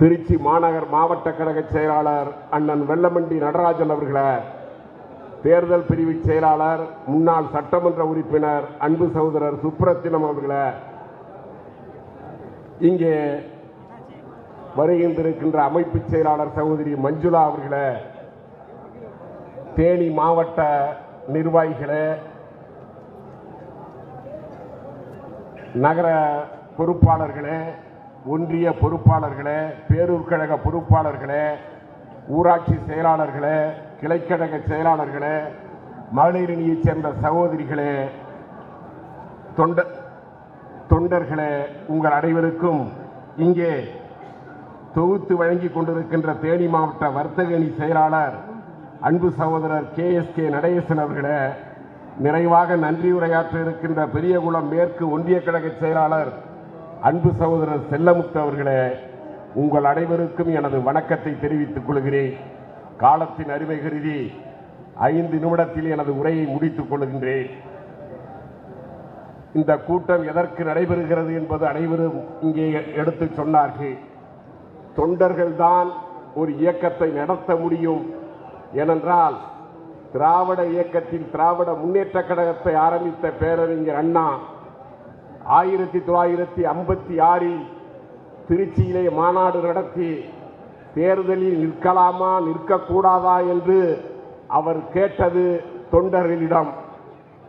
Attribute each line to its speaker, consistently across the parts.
Speaker 1: திருச்சி மாநகர் மாவட்ட கழக செயலாளர் அண்ணன் வெள்ளமண்டி நடராஜன் அவர்களை தேர்தல் பிரிவு செயலாளர் முன்னாள் சட்டமன்ற உறுப்பினர் அன்பு சகோதரர் சுப்ரத்தினம் அவர்களை இங்கே வருகின்றிருக்கின்ற அமைப்பு செயலாளர் சகோதரி மஞ்சுளா அவர்களே தேனி மாவட்ட நிர்வாகிகளே நகர பொறுப்பாளர்களே ஒன்றிய பொறுப்பாளர்களே பேரூர் கழக பொறுப்பாளர்களே ஊராட்சி செயலாளர்களே கிளைக்கழக செயலாளர்களே மகளிரணியைச் சேர்ந்த சகோதரிகளே தொண்ட தொண்டர்களே உங்கள் அனைவருக்கும் இங்கே தொகுத்து வழங்கி கொண்டிருக்கின்ற தேனி மாவட்ட வர்த்தக அணி செயலாளர் அன்பு சகோதரர் கே. எஸ். கே. நடேசன் அவர்களே நிறைவாக நன்றி உரையாற்ற இருக்கின்ற பெரியகுளம் மேற்கு ஒன்றிய கழக செயலாளர் அன்பு சகோதரர் செல்லமுத்து அவர்களே உங்கள் அனைவருக்கும் எனது வணக்கத்தை தெரிவித்துக் கொள்கிறேன். காலத்தின் அருமை கருதி ஐந்து நிமிடத்தில் எனது உரையை முடித்துக் கொள்கின்றேன். இந்த கூட்டம் எதற்கு நடைபெறுகிறது என்பது அனைவரும் இங்கே எடுத்து சொன்னார்கள். தொண்டர்கள்தான் ஒரு இயக்கத்தை நடத்த முடியும். ஏனென்றால் திராவிட இயக்கத்தில் திராவிட முன்னேற்ற கழகத்தை ஆரம்பித்த பேரறிஞர் அண்ணா ஆயிரத்தி தொள்ளாயிரத்தி ஐம்பத்தி ஆறில் திருச்சியிலே மாநாடு நடத்தி தேர்தலில் நிற்கலாமா நிற்கக்கூடாதா என்று அவர் கேட்டது தொண்டர்களிடம்.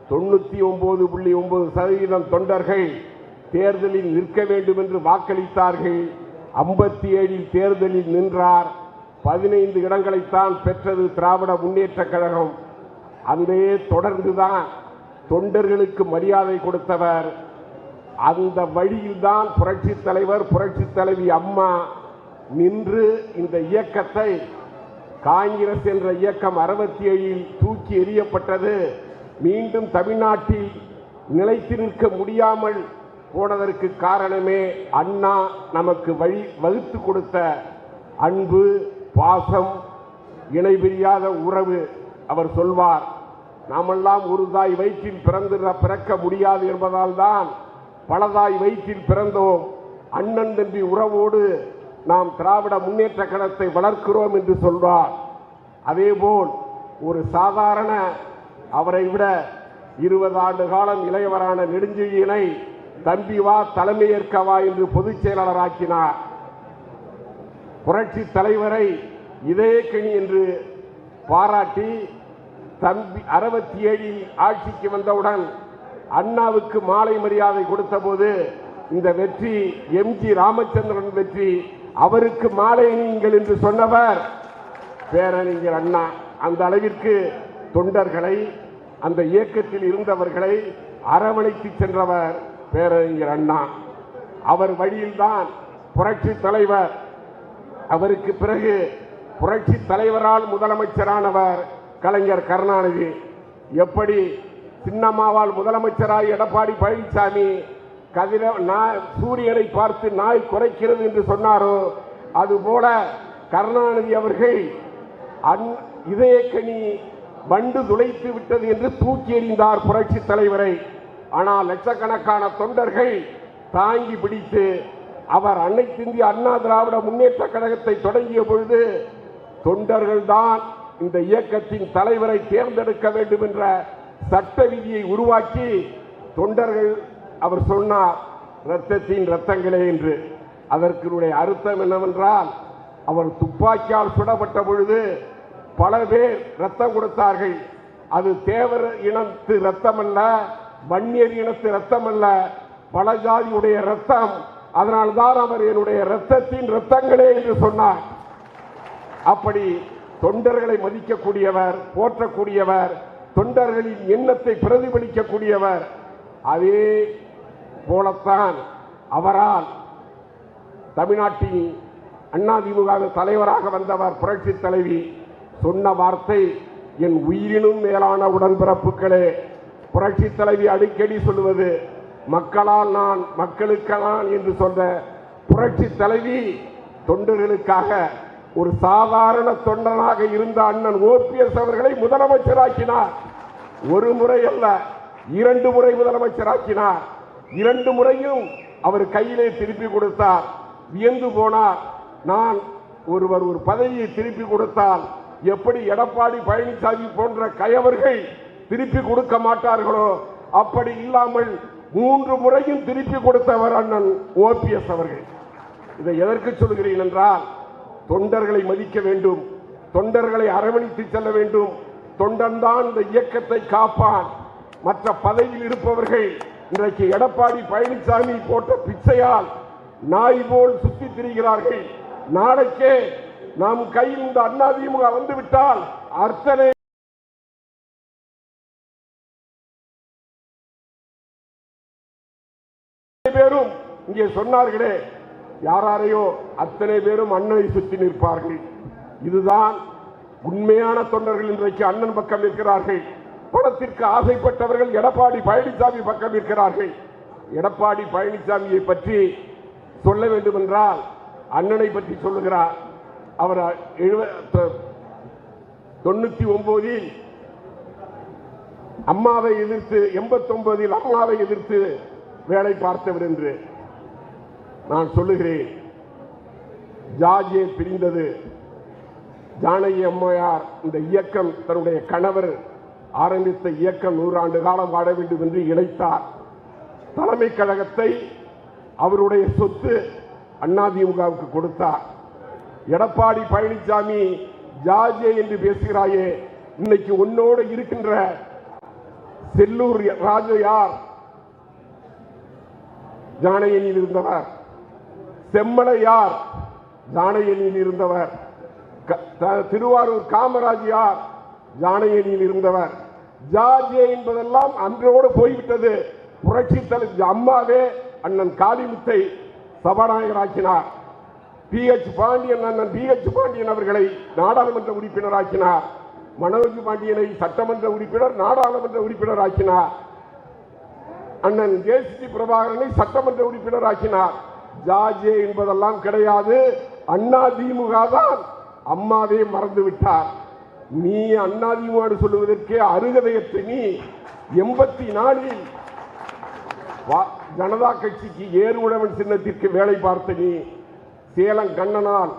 Speaker 1: தொண்ணூற்றி ஒன்பது புள்ளி ஒன்பது சதவீதம் தொண்டர்கள் தேர்தலில் நிற்க வேண்டும் என்று வாக்களித்தார்கள். ஐம்பத்தி ஏழில் தேர்தலில் நின்றார். பதினைந்து இடங்களைத்தான் பெற்றது திராவிட முன்னேற்றக் கழகம். அங்கே தொடர்ந்துதான் தொண்டர்களுக்கு மரியாதை கொடுத்தவர் அந்த வழியில்தான் புரட்சி தலைவர் புரட்சி தலைவி அம்மா நின்று இந்த இயக்கத்தை காங்கிரஸ் என்ற இயக்கம் அறுபத்தி ஏழில் தூக்கி எறியப்பட்டது. மீண்டும் தமிழ்நாட்டில் நிலைத்து நிற்க முடியாமல் போனதற்கு காரணமே அண்ணா நமக்கு வழி வகுத்து கொடுத்த அன்பு பாசம் இணைபிரியாத உறவு அவர் சொல்வார். நாமெல்லாம் ஒரு தாய் வயிற்றில் பிறந்து பிறக்க முடியாது என்பதால் தான் பலதாய் வயிற்றில் பிறந்தோம். அண்ணன் தம்பி உறவோடு நாம் திராவிட முன்னேற்ற கழகத்தை வளர்க்கிறோம் என்று சொல்வார். அதேபோல் ஒரு சாதாரண அவரை விட இருபது ஆண்டு காலம் இளையவரான நெடுஞ்செழியனை தம்பி வா தலைமையேற்கவா என்று பொதுச் செயலாளராக்கினார். புரட்சி தலைவரை இதே கனி என்று பாராட்டி தம்பி அறுபத்தி ஏழில் ஆட்சிக்கு வந்தவுடன் அண்ணாவுக்கு மாலை மரியாதை கொடுத்தபோது இந்த வெற்றி எம்ஜி ராமச்சந்திரன் வெற்றி. அவருக்கு மாலை நீங்கள் என்று சொன்னவர் பேரறிஞர் அண்ணா. அந்த அளவிற்கு தொண்டர்களை அந்த இயக்கத்தில் இருந்தவர்களை அரவணைத்து சென்றவர் பேரறிஞர் அண்ணா. அவர் வழியில்தான் புரட்சி தலைவர். அவருக்கு பிறகு புரட்சி தலைவரால் முதலமைச்சரானவர் கலைஞர் கருணாநிதி. எப்படி சின்னம்மாவால் முதலமைச்சராய் எடப்பாடி பழனிசாமி கதிர நா- சூரியனை பார்த்து நாய் குறைக்கிறது என்று சொன்னாரோ? அதுபோல கருணாநிதி அவர்கள் அந் இதயக்கனி வண்டு துளைத்து விட்டது என்று தூக்கி எறிந்தார் புரட்சி தலைவரை. ஆனால் லட்சக்கணக்கான தொண்டர்கள் தாங்கி பிடித்து அவர் அன்னைக்கு இந்திய அண்ணா திராவிட முன்னேற்ற கழகத்தை தொடங்கிய பொழுது தொண்டர்கள்தான் இந்த இயக்கத்தின் தலைவரை தேர்ந்தெடுக்க வேண்டும் என்ற சட்ட விதியை உருவாக்கி தொண்டர்கள் அவர் சொன்னார் இரத்தத்தின் இரத்தங்களே என்று. அதற்குடைய அர்த்தம் என்னவென்றால் அவர் துப்பாக்கியால் சுடப்பட்ட பொழுது பல பேர் ரத்தம் கொடுத்தார்கள். அது தேவர் இனத்து ரத்தம் அல்ல வன்னியர் இனத்து ரத்தம் அல்ல பல ஜாதியுடைய ரத்தம். அதனால்தான் அவர் என்னுடைய ரத்தத்தின் ரத்தங்களே என்று சொன்னார். அப்படி தொண்டர்களை மதிக்கக்கூடியவர் போற்றக்கூடியவர் தொண்டர்களின் எண்ணத்தை பிரதிபலிக்கக்கூடியவர் அதே போலத்தான் அவரால் தமிழ்நாட்டின் அண்ணாதிமுக தலைவராக வந்தவர் புரட்சி தலைவி சொன்ன வார்த்தை என் உயிரினும் மேலான உடன்பிறப்புகளே புரட்சி தலைவி அடிக்கடி சொல்லுவது மக்களால் நான் மக்களுக்கு நான் என்று சொல்ற புரட்சி தலைவி தொண்டர்களுக்காக ஒரு சாதாரண தொண்டனாக இருந்த அண்ணன் ஓபிஎஸ் அவர்களை முதலமைச்சராக்கினார். ஒரு முறை அல்ல இரண்டு முறை முதலமைச்சராக்கினார். இரண்டு முறையும் அவர் கையிலே திருப்பி கொடுத்தார். வியந்து போனார். நான் ஒருவர் ஒரு பதவியை திருப்பி கொடுத்தால் எப்படி எடப்பாடி பழனிசாமி போன்ற கயவர்கள் திருப்பி கொடுக்க மாட்டார்களோ? அப்படி இல்லாமல் மூன்று முறையும் திருப்பி கொடுத்தவர் அண்ணன் ஓபிஎஸ் அவர்கள். இதை எதற்கு சொல்கிறேன் என்றால் தொண்டர்களை மதிக்க வேண்டும். தொண்டர்களை அரவணைத்து செல்ல வேண்டும். தொண்டன்தான் இந்த இயக்கத்தை காப்பான். மற்ற பதவியில் இருப்பவர்கள் இன்றைக்கு எடப்பாடி பழனிசாமி போட்ட பிச்சையால் நாய் போல் சுத்தி திரிகிறார்கள். நாளைக்கே நாம் கையில் இந்த அண்ணாதிமுக வந்துவிட்டால் அர்த்தனை பேரும் இங்கே சொன்னார்களே யாராரையோ அத்தனை பேரும் அண்ணனை சுற்றி நிற்பார்கள். இதுதான் உண்மையான தொண்டர்கள் இன்றைக்கு அண்ணன் பக்கம் இருக்கிறார்கள் பணத்திற்கு ஆசைப்பட்டவர்கள் எடப்பாடி பழனிசாமி பக்கம் இருக்கிறார்கள் எடப்பாடி பழனிசாமியை பற்றி சொல்ல வேண்டும் என்றால் அண்ணனை பற்றி சொல்லுகிறார். அவர் எழுவ தொண்ணூத்தி ஒன்பதில் அம்மாவை எதிர்த்து எண்பத்தொன்பதில் அம்மாவை எதிர்த்து வேலை பார்த்தவர் என்று. நான் சொல்லுகிறேன். ஜார்ஜே பிரிந்தது? ஜானகி அம்மையார் இந்த இயக்கம் தன்னுடைய கணவர் ஆரம்பித்த இயக்கம் நூறாண்டு காலம் வாழ வேண்டும் என்று இணைத்தார். தலைமை கழகத்தை அவருடைய சொத்து அதிமுகவுக்கு கொடுத்தார். எடப்பாடி பழனிசாமி ஜார்ஜே என்று பேசுகிறாயே இன்னைக்கு உன்னோடு இருக்கின்ற செல்லூர் ராஜு யார் ஜானகியில் இருந்தவர். செம்மலையார் ஜானையனியில் இருந்தவர். க- த- திருவாரூர் காமராஜ் யார் இருந்தவர். ஜார்ஜே என்பதெல்லாம் அன்றோடு போய்விட்டது. புரட்சி தலைவர் அம்மாவே அண்ணன் காளிமுத்தை சபாநாயகராக்கினார். பி. எச். பாண்டியன் அண்ணன் பி. எச். பாண்டியன் அவர்களை நாடாளுமன்ற உறுப்பினராக்கினார். மனோஜ் பாண்டியனை சட்டமன்ற உறுப்பினர் நாடாளுமன்ற உறுப்பினர் ஆக்கினார் அண்ணன் ஜேசிடி பிரபாகரனை சட்டமன்ற உறுப்பினர் ஆக்கினார் ஜாஜே என்பதெல்லாம் கிடையாது. அண்ணா திமுக தான். அம்மாவே மறந்து விட்டார். நீ அண்ணா திமுக சொல்லுவதற்கே அருகதையற்ற நீ. எண்பத்தி நாலில் வா- ஜனதா கட்சிக்கு ஏறுமுழவன் சின்னத்திற்கு வேலை பார்த்த நீ. சேலம் கண்ணனால்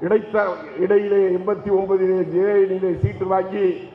Speaker 1: இடைத்த இடையிலே எண்பத்தி ஒன்பதிலே ஜேஎனிலே சீட்டு வாங்கி